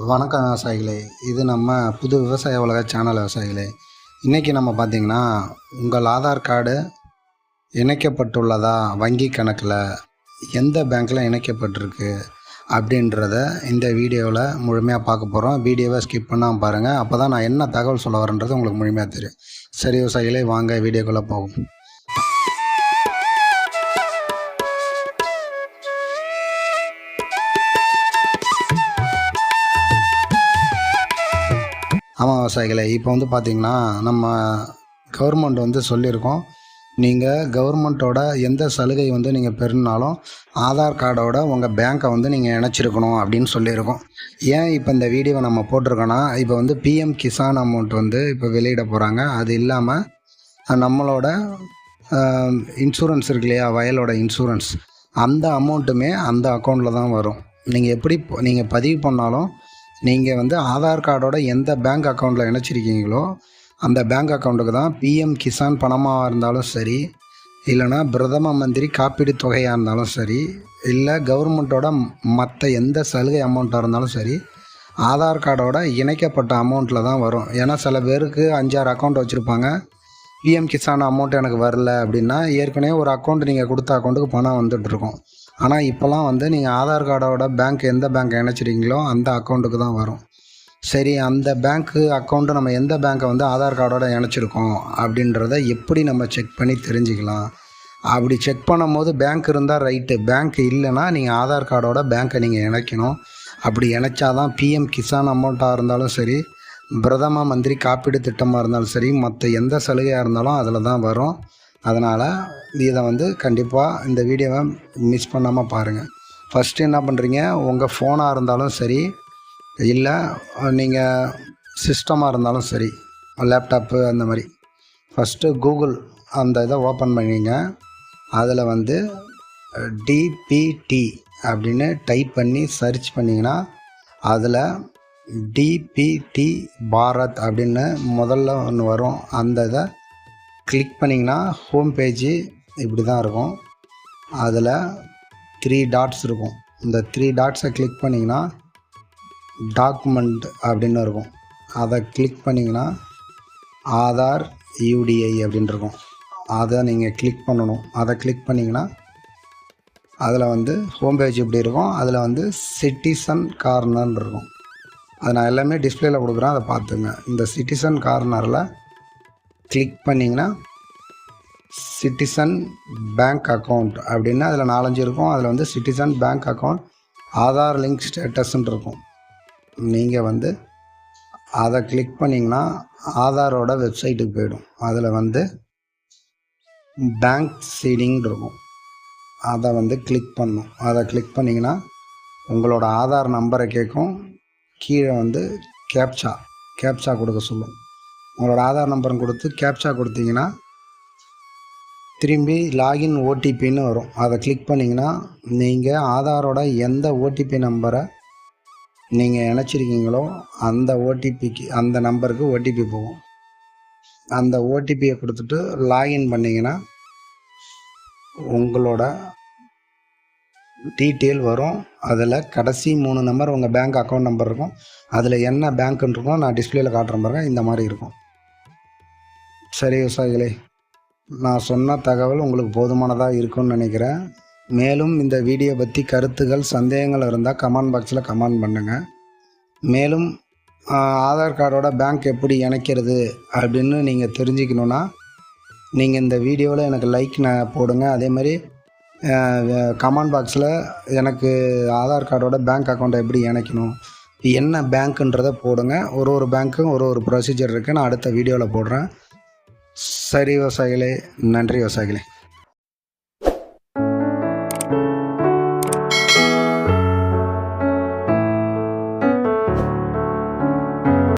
வணக்கம் விவசாயிகளே. இது நம்ம புது விவசாய உலக சேனல் விவசாயிகளே. இன்றைக்கி நம்ம பார்த்திங்கன்னா உங்கள் ஆதார் கார்டு இணைக்கப்பட்டுள்ளதா வங்கி கணக்கில் எந்த பேங்க்கில் இணைக்கப்பட்டிருக்கு அப்படின்றத இந்த வீடியோவில் முழுமையாக பார்க்க போகிறோம் வீடியோவை ஸ்கிப் பண்ணாமல் பாருங்கள் அப்போ தான் நான் என்ன தகவல் சொல்ல வரேன்றது உங்களுக்கு முழுமையாக தெரியும். சரி விவசாயிகளே வாங்க வீடியோக்குள்ளே போகும் ஆமாம் விவசாயிகளே இப்போ வந்து பார்த்திங்கன்னா நம்ம கவர்மெண்ட் வந்து சொல்லியிருக்கோம். நீங்கள் கவர்மெண்ட்டோட எந்த சலுகை வந்து நீங்கள் பெறுனாலும் ஆதார் கார்டோட உங்கள் பேங்க்கை வந்து நீங்கள் இணைச்சிருக்கணும் அப்படின்னு சொல்லியிருக்கோம். ஏன் இப்போ இந்த வீடியோவை நம்ம போட்டிருக்கோன்னா இப்போ வந்து பிஎம் கிசான் அமௌண்ட் வந்து இப்போ வெளியிட போகிறாங்க அது இல்லாமல் நம்மளோட இன்சூரன்ஸ் இருக்கு இல்லையா? வயலோட இன்சூரன்ஸ் அந்த அமௌண்ட்டுமே அந்த அக்கௌண்ட்டில் தான் வரும். நீங்கள் எப்படி நீங்கள் பதிவு பண்ணாலும் நீங்கள் வந்து ஆதார் கார்டோட எந்த பேங்க் அக்கௌண்ட்டில் இணைச்சிருக்கீங்களோ அந்த பேங்க் அக்கௌண்ட்டுக்கு தான் பிஎம் கிசான் பணமாக இருந்தாலும் சரி இல்லைனா பிரதம மந்திரி காப்பீடு தொகையாக இருந்தாலும் சரி இல்லை கவர்மெண்ட்டோட மற்ற எந்த சலுகை அமௌண்ட்டாக இருந்தாலும் சரி ஆதார் கார்டோட இணைக்கப்பட்ட அமௌண்ட்டில் தான் வரும். ஏன்னா சில பேருக்கு அஞ்சாறு அக்கௌண்ட் வச்சுருப்பாங்க. பிஎம் கிசான் அமௌண்ட் எனக்கு வரல அப்படின்னா ஏற்கனவே ஒரு அக்கௌண்ட் நீங்கள் கொடுத்த அக்கௌண்ட்டுக்கு பணம் வந்துட்டுருக்கும். ஆனால் இப்போலாம் வந்து நீங்கள் ஆதார் கார்டோட பேங்க் எந்த பேங்க் இணைச்சிருக்கீங்களோ அந்த அக்கௌண்ட்டுக்கு தான் வரும். சரி அந்த பேங்க்கு அக்கௌண்ட்டு நம்ம எந்த பேங்க்கை வந்து ஆதார் கார்டோட இணைச்சிருக்கோம் அப்படின்றத எப்படி நம்ம செக் பண்ணி தெரிஞ்சுக்கலாம்? அப்படி செக் பண்ணும்போது பேங்க் இருந்தால் ரைட்டு பேங்க் இல்லைன்னா நீங்கள் ஆதார் கார்டோட பேங்க்கை நீங்கள் இணைக்கணும். அப்படி இணைச்சாதான் பிஎம் கிசான் அமௌண்ட்டாக இருந்தாலும் சரி பிரதம மந்திரி காப்பீடு திட்டமாக இருந்தாலும் சரி மற்ற எந்த சலுகையாக இருந்தாலும் அதில் தான் வரும். அதனால் இதை வந்து கண்டிப்பாக இந்த வீடியோவை மிஸ் பண்ணாமல் பாருங்கள் ஃபஸ்ட்டு என்ன பண்ணுறீங்க உங்கள் ஃபோனாக இருந்தாலும் சரி இல்லை நீங்கள் சிஸ்டமாக இருந்தாலும் சரி லேப்டாப்பு அந்த மாதிரி. ஃபஸ்ட்டு கூகுள் அந்த இதை ஓப்பன் பண்ணிங்க. அதில் வந்து டிபிடி அப்படின்னு டைப் பண்ணி சர்ச் பண்ணிங்கன்னா அதில் டிபிடி பாரத் அப்படின்னு முதல்ல ஒன்று வரும். அந்த இதை கிளிக் பண்ணிங்கன்னா ஹோம் பேஜு இப்படி தான் இருக்கும். அதில் த்ரீ டாட்ஸ் இருக்கும். இந்த த்ரீ டாட்ஸை கிளிக் பண்ணிங்கன்னா டாக்குமெண்ட் அப்படின்னு இருக்கும். அதை கிளிக் பண்ணிங்கன்னா ஆதார் யூடிஐ அப்படின்னு இருக்கும். அதை நீங்கள் கிளிக் பண்ணணும். அதை கிளிக் பண்ணிங்கன்னா அதில் வந்து ஹோம் பேஜ் இப்படி இருக்கும். அதில் வந்து சிட்டிசன் கார்னர் இருக்கும். அதை நான் எல்லாமே டிஸ்பிளேயில் கொடுக்குறேன். அதை பார்த்துங்க. இந்த சிட்டிசன் கார்னரில் கிளிக் பண்ணிங்கன்னா சிட்டிசன் பேங்க் அக்கௌண்ட் அப்படின்னா அதில் நாலஞ்சு இருக்கும். அதில் வந்து citizen bank account Aadhaar link ஸ்டேட்டஸ்ன்னு இருக்கும். நீங்கள் வந்து அதை கிளிக் பண்ணிங்கன்னா ஆதாரோட வெப்சைட்டுக்கு போயிடும். அதில் வந்து பேங்க் சீடிங் இருக்கும். அதை வந்து கிளிக் பண்ணும். அதை கிளிக் பண்ணிங்கன்னா உங்களோட ஆதார் நம்பரை கேட்கும். கீழே வந்து கேப்சா கேப்சா கொடுக்க சொல்லும். உங்களோட ஆதார் நம்பரும் கொடுத்து கேப்சா கொடுத்தீங்கன்னா திரும்பி லாகின் ஓடிபின்னு வரும். அதை கிளிக் பண்ணிங்கன்னா நீங்கள் ஆதாரோட எந்த ஓடிபி நம்பரை நீங்கள் இணைச்சிருக்கீங்களோ அந்த ஓடிபிக்கு அந்த நம்பருக்கு ஓடிபி போகும். அந்த ஓடிபியை கொடுத்துட்டு லாகின் பண்ணிங்கன்னா உங்களோட டீட்டெயில் வரும். அதில் கடைசி மூணு நம்பர் உங்கள் பேங்க் அக்கௌண்ட் நம்பர் இருக்கும். அதில் என்ன பேங்க்குன்னு இருக்கும் நான் டிஸ்பிளேயில் காட்டுற பாருங்கள் இந்த மாதிரி இருக்கும். சரி விவசாயிகளே நான் சொன்ன தகவல் உங்களுக்கு போதுமானதாக இருக்கும்னு நினைக்கிறேன். மேலும் இந்த வீடியோ பற்றி கருத்துகள் சந்தேகங்கள் இருந்தால் கமெண்ட் பாக்ஸில் கமெண்ட் பண்ணுங்கள் மேலும் ஆதார் கார்டோட பேங்க் எப்படி இணைக்கிறது அப்படின்னு நீங்கள் தெரிஞ்சுக்கணுன்னா நீங்கள் இந்த வீடியோவில் எனக்கு லைக் நான் போடுங்க. அதே மாதிரி கமெண்ட் பாக்ஸில் எனக்கு ஆதார் கார்டோட பேங்க் அக்கௌண்ட்டை எப்படி இணைக்கணும் என்ன பேங்க்குன்றதை போடுங்க. ஒரு ஒரு பேங்க்கும் ஒரு ஒரு ப்ரொசீஜர் இருக்குது நான் அடுத்த வீடியோவில் போடுறேன். சரி விவசாயிகளே நன்றி விவசாயிகளே.